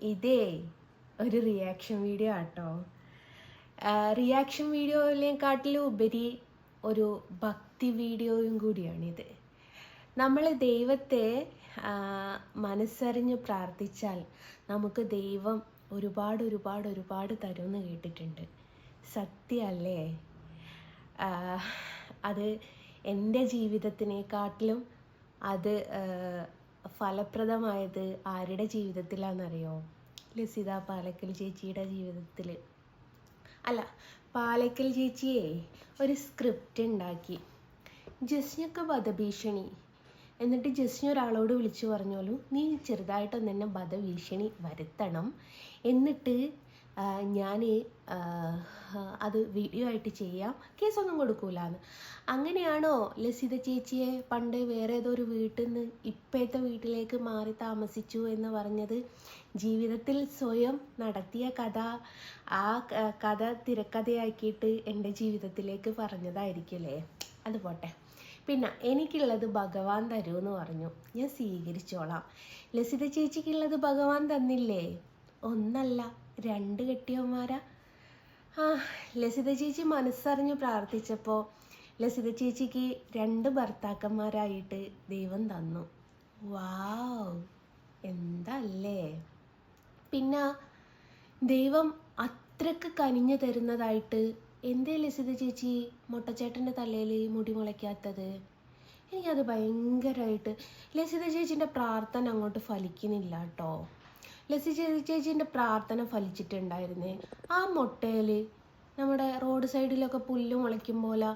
ഇതേ ഒരു reaction video ആട്ടോ. റിയാക്ഷൻ വീഡിയോയിലേക്കാട്ടിലും ഉപരി ഒരു ഭക്തി വീഡിയോയും കൂടിയാണിത്. നമ്മൾ ദൈവത്തെ മനസ്സറിഞ്ഞ് പ്രാർത്ഥിച്ചാൽ നമുക്ക് ദൈവം ഒരുപാട് ഒരുപാട് ഒരുപാട് തരുമെന്ന് കേട്ടിട്ടുണ്ട്. സത്യമല്ലേ? അത് എന്റെ ജീവിതത്തിനെക്കാട്ടിലും അത് ഫലപ്രദമായത് ആരുടെ ജീവിതത്തിലാണെന്നറിയോ? ലസിത പാലക്കൽ ചേച്ചിയുടെ ജീവിതത്തിൽ അല്ല പാലക്കൽ ചേച്ചിയെ ഒരു സ്ക്രിപ്റ്റ് ഉണ്ടാക്കി. ജസ്നൊക്കെ വധഭീഷണി. എന്നിട്ട് ജസ്ന ഒരാളോട് വിളിച്ചു പറഞ്ഞോളൂ നീ ചെറുതായിട്ടൊന്ന് എന്നെ വധഭീഷണി വരുത്തണം. എന്നിട്ട് ഞാൻ അത് വീഡിയോ ആയിട്ട് ചെയ്യാം. കേസൊന്നും കൊടുക്കൂലെന്ന്. അങ്ങനെയാണോ ലസിത ചേച്ചിയെ പണ്ട് വേറെ ഏതോ ഒരു വീട്ടിൽ നിന്ന് ഇപ്പോഴത്തെ വീട്ടിലേക്ക് മാറി താമസിച്ചു എന്ന് പറഞ്ഞത്? ജീവിതത്തിൽ സ്വയം നടത്തിയ കഥ ആ കഥ തിരക്കഥയാക്കിയിട്ട് എന്റെ ജീവിതത്തിലേക്ക് പറഞ്ഞതായിരിക്കില്ലേ അത് പോട്ടെ. പിന്നെ എനിക്കുള്ളത് ഭഗവാൻ എന്ന് പറഞ്ഞു. ഞാൻ സ്വീകരിച്ചോളാം. ലസിത ചേച്ചിക്കുള്ളത് ഭഗവാൻ തന്നില്ലേ? ഒന്നല്ല രണ്ട് കെട്ടിയവന്മാരാ. ആ ലസിത ചേച്ചി മനസ്സറിഞ്ഞ് പ്രാർത്ഥിച്ചപ്പോൾ ലസിത ചേച്ചിക്ക് രണ്ട് ഭർത്താക്കന്മാരായിട്ട് ദൈവം തന്നു. വാവ് എന്തല്ലേ? പിന്നെ ദൈവം അത്രയ്ക്ക് കനിഞ്ഞു തരുന്നതായിട്ട് എന്തേ ലസിത ചേച്ചി മുട്ടച്ചേട്ടന്റെ തലയിൽ മുടി മുളയ്ക്കാത്തത്? എനിക്കത് ഭയങ്കരമായിട്ട് ലസിത ചേച്ചിന്റെ പ്രാർത്ഥന അങ്ങോട്ട് ഫലിക്കുന്നില്ല കേട്ടോ. ലസിത ചേച്ചീന്റെ പ്രാർത്ഥന ഫലിച്ചിട്ടുണ്ടായിരുന്നേ. ആ മുട്ടയിൽ നമ്മുടെ റോഡ് സൈഡിലൊക്കെ പുല്ല് മുളയ്ക്കും പോലെ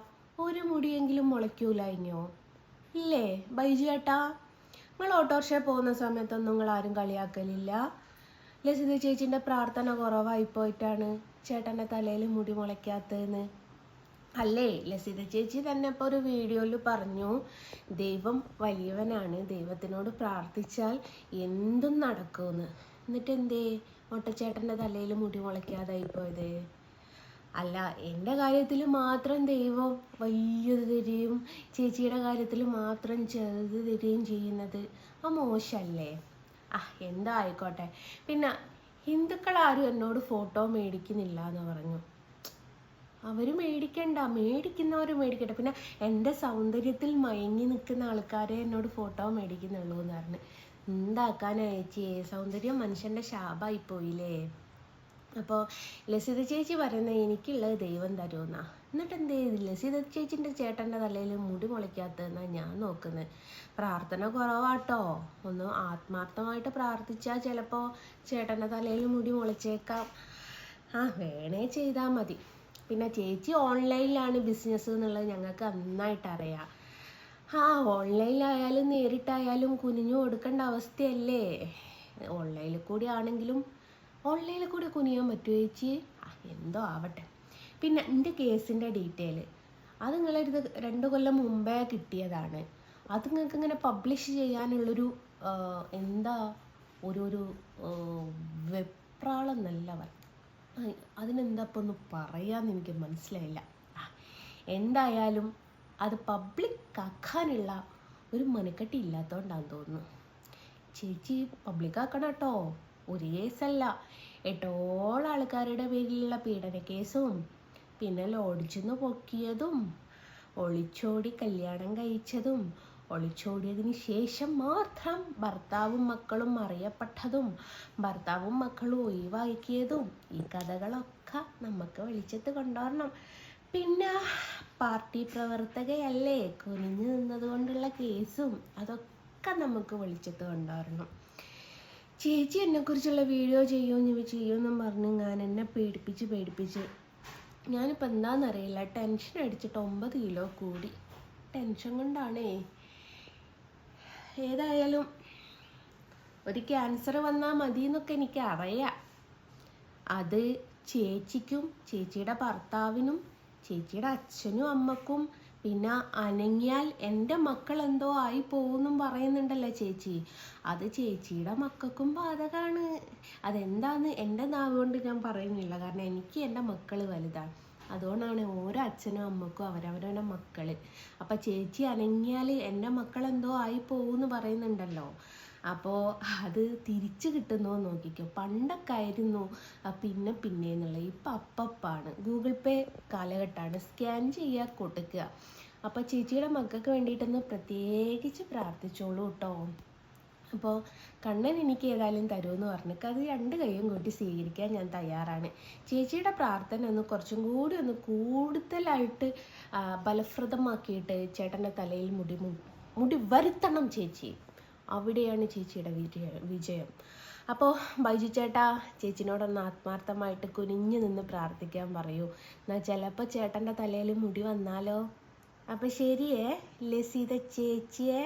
ഒരു മുടിയെങ്കിലും മുളയ്ക്കൂലായിഞ്ഞോ? ഇല്ലേ ബൈജു ചേട്ടാ നിങ്ങൾ ഓട്ടോറിക്ഷയിൽ പോകുന്ന സമയത്തൊന്നും നിങ്ങൾ ആരും കളിയാക്കലില്ല? ലസിത ചേച്ചീന്റെ പ്രാർത്ഥന കുറവായി പോയിട്ടാണ് ചേട്ടന്റെ തലയിൽ മുടി മുളയ്ക്കാത്തതെന്ന്. അല്ലേ ലസിത ചേച്ചി തന്നെ ഇപ്പോൾ ഒരു വീഡിയോയിൽ പറഞ്ഞു ദൈവം വലിയവനാണ് ദൈവത്തിനോട് പ്രാർത്ഥിച്ചാൽ എന്തും നടക്കുമെന്ന്. എന്നിട്ട് എന്തേ മൊട്ടച്ചേട്ടന്റെ തലയിൽ മുടി മുളയ്ക്കാതായി പോയത്. അല്ല എന്റെ കാര്യത്തിൽ മാത്രം ദൈവം വലിയത് തരികയും ചേച്ചിയുടെ കാര്യത്തിൽ മാത്രം ചെറുത് തരികയും ചെയ്യുന്നത് ആ മോശമല്ലേ ആ എന്താ ആയിക്കോട്ടെ പിന്നെ ഹിന്ദുക്കളാരും എന്നോട് ഫോട്ടോ മേടിക്കുന്നില്ല എന്ന് പറഞ്ഞു. അവർ മേടിക്കണ്ട മേടിക്കുന്നവർ മേടിക്കട്ടെ പിന്നെ എന്റെ സൗന്ദര്യത്തിൽ മയങ്ങി നിൽക്കുന്ന ആൾക്കാരെ എന്നോട് ഫോട്ടോ മേടിക്കുന്നുള്ളൂ എന്ന് പറഞ്ഞു. എന്താക്കാനാ ചേച്ചി? സൗന്ദര്യം മനുഷ്യന്റെ ശാപമായി പോയില്ലേ? അപ്പോൾ ലസിത ചേച്ചി പറയുന്നത് എനിക്കുള്ളത് ദൈവം തരുമെന്നാ. എന്നിട്ട് എന്ത് ചെയ്ത് ലസിത ചേച്ചിന്റെ ചേട്ടന്റെ തലയിൽ മുടി മുളയ്ക്കാത്തതെന്നാ ഞാൻ നോക്കുന്നത് പ്രാർത്ഥന കുറവാട്ടോ. ഒന്ന് ആത്മാർത്ഥമായിട്ട് പ്രാർത്ഥിച്ചാൽ ചിലപ്പോൾ ചേട്ടന്റെ തലയിൽ മുടി മുളച്ചേക്കാം. ആ വേണേ ചെയ്താ മതി. പിന്നെ ചേച്ചി ഓൺലൈനിലാണ് ബിസിനസ് എന്നുള്ളത് ഞങ്ങൾക്ക് നന്നായിട്ട് അറിയാം ആ ഓൺലൈനിലായാലും നേരിട്ടായാലും കുനിഞ്ഞു കൊടുക്കേണ്ട അവസ്ഥയല്ലേ? ഓൺലൈനിൽ കൂടി ആണെങ്കിലും ഓൺലൈനിൽ കൂടി കുനിയാൻ പറ്റുമോ ചേച്ചി? എന്തോ ആവട്ടെ. പിന്നെ എന്റെ കേസിന്റെ ഡീറ്റെയിൽ അത് നിങ്ങളൊരു രണ്ട് കൊല്ലം മുമ്പേ കിട്ടിയതാണ്. അത് നിങ്ങൾക്ക് ഇങ്ങനെ പബ്ലിഷ് ചെയ്യാനുള്ളൊരു എന്താ ഒരു ഒരു വെപ്രാളം നല്ലവർ അതിനെന്താ ഇപ്പൊ ഒന്ന് പറയാന്ന് എനിക്ക് മനസ്സിലായില്ല. എന്തായാലും അത് പബ്ലിക് ആക്കാനുള്ള ഒരു മനക്കെട്ടി ഇല്ലാത്തതുകൊണ്ടാന്ന് തോന്നുന്നു. ചേച്ചി പബ്ലിക് ആക്കണം കേട്ടോ ഒരു കേസല്ല എട്ടോളം ആൾക്കാരുടെ പേരിലുള്ള പീഡന കേസും പിന്നെ ലോഡിച്ചെന്ന് പൊക്കിയതും ഒളിച്ചോടി കല്യാണം കഴിച്ചതും ഒളിച്ചോടിയതിന് ശേഷം മാത്രം ഭർത്താവും മക്കളും അറിയപ്പെട്ടതും ഭർത്താവും മക്കളും ഒഴിവാക്കിയതും ഈ കഥകളൊക്കെ നമുക്ക് വെളിച്ചത്ത് കൊണ്ടുവരണം. പിന്നെ പാർട്ടി പ്രവർത്തകയല്ലേ? കുനിഞ്ഞു നിന്നതുകൊണ്ടുള്ള കേസും അതൊക്കെ നമുക്ക് വെളിച്ചത്ത് കൊണ്ടുവരണം ചേച്ചി എന്നെക്കുറിച്ചുള്ള വീഡിയോ ചെയ്യുമെന്ന് ചെയ്യുമെന്നും പറഞ്ഞ് ഞാൻ എന്നെ പേടിപ്പിച്ച് പേടിപ്പിച്ച്. ഞാനിപ്പോൾ എന്താണെന്നറിയില്ല ടെൻഷൻ അടിച്ചിട്ട് ഒമ്പത് കിലോ കൂടി. ടെൻഷൻ കൊണ്ടാണേ. ഏതായാലും ഒരു ക്യാൻസർ വന്നാൽ മതി എന്നൊക്കെ എനിക്ക് അറിയാം അത് ചേച്ചിക്കും ചേച്ചിയുടെ ഭർത്താവിനും ചേച്ചിയുടെ അച്ഛനും അമ്മക്കും പിന്നെ അനങ്ങിയാൽ എന്റെ മക്കൾ എന്തോ ആയി പോകുമെന്നും പറയുന്നുണ്ടല്ലോ ചേച്ചി. അത് ചേച്ചിയുടെ മക്കൾക്കും ബാധകമാണ് അതെന്താന്ന് എന്റെ നാവ് കൊണ്ട് ഞാൻ പറയുന്നില്ല. കാരണം എനിക്ക് എന്റെ മക്കൾ വലുതാണ് അതുകൊണ്ടാണ് ഓരോ അച്ഛനും അമ്മക്കും അവരവരുടെ മക്കൾ അപ്പം ചേച്ചി അനങ്ങിയാൽ എന്റെ മക്കൾ എന്തോ ആയി പോകുമെന്ന് പറയുന്നുണ്ടല്ലോ. അപ്പോൾ അത് തിരിച്ചു കിട്ടുന്നോ നോക്കിക്കോ. പണ്ടൊക്കെ ആയിരുന്നു. ആ പിന്നെ പിന്നെ എന്നുള്ളത് ഇപ്പം അപ്പപ്പാണ് ഗൂഗിൾ പേ കാലഘട്ടമാണ് സ്കാൻ ചെയ്യുക കൊടുക്കുക. അപ്പോൾ ചേച്ചിയുടെ മക്കൾക്ക് വേണ്ടിയിട്ടൊന്ന് പ്രത്യേകിച്ച് പ്രാർത്ഥിച്ചോളൂ കേട്ടോ അപ്പോൾ കണ്ണൻ എനിക്ക് ഏതായാലും തരുമെന്ന് പറഞ്ഞു. അത് രണ്ട് കൈയും കൂട്ടി സ്വീകരിക്കാൻ ഞാൻ തയ്യാറാണ്. ചേച്ചിയുടെ പ്രാർത്ഥന ഒന്ന് കുറച്ചും കൂടി ഒന്ന് കൂടുതലായിട്ട് ഫലപ്രദമാക്കിയിട്ട് ചേട്ടന്റെ തലയിൽ മുടി മുടി വരുത്തണം ചേച്ചി. അവിടെയാണ് ചേച്ചിയുടെ വിജയ വിജയം. അപ്പോൾ ബൈജു ചേട്ടാ ചേച്ചിനോടൊന്ന് ആത്മാർത്ഥമായിട്ട് കുനിഞ്ഞു നിന്ന് പ്രാർത്ഥിക്കാൻ പറയൂ. എന്നാൽ ചിലപ്പോൾ ചേട്ടന്റെ തലയിൽ മുടി വന്നാലോ? അപ്പം ശരിയേ ലസിത ചേച്ചിയെ.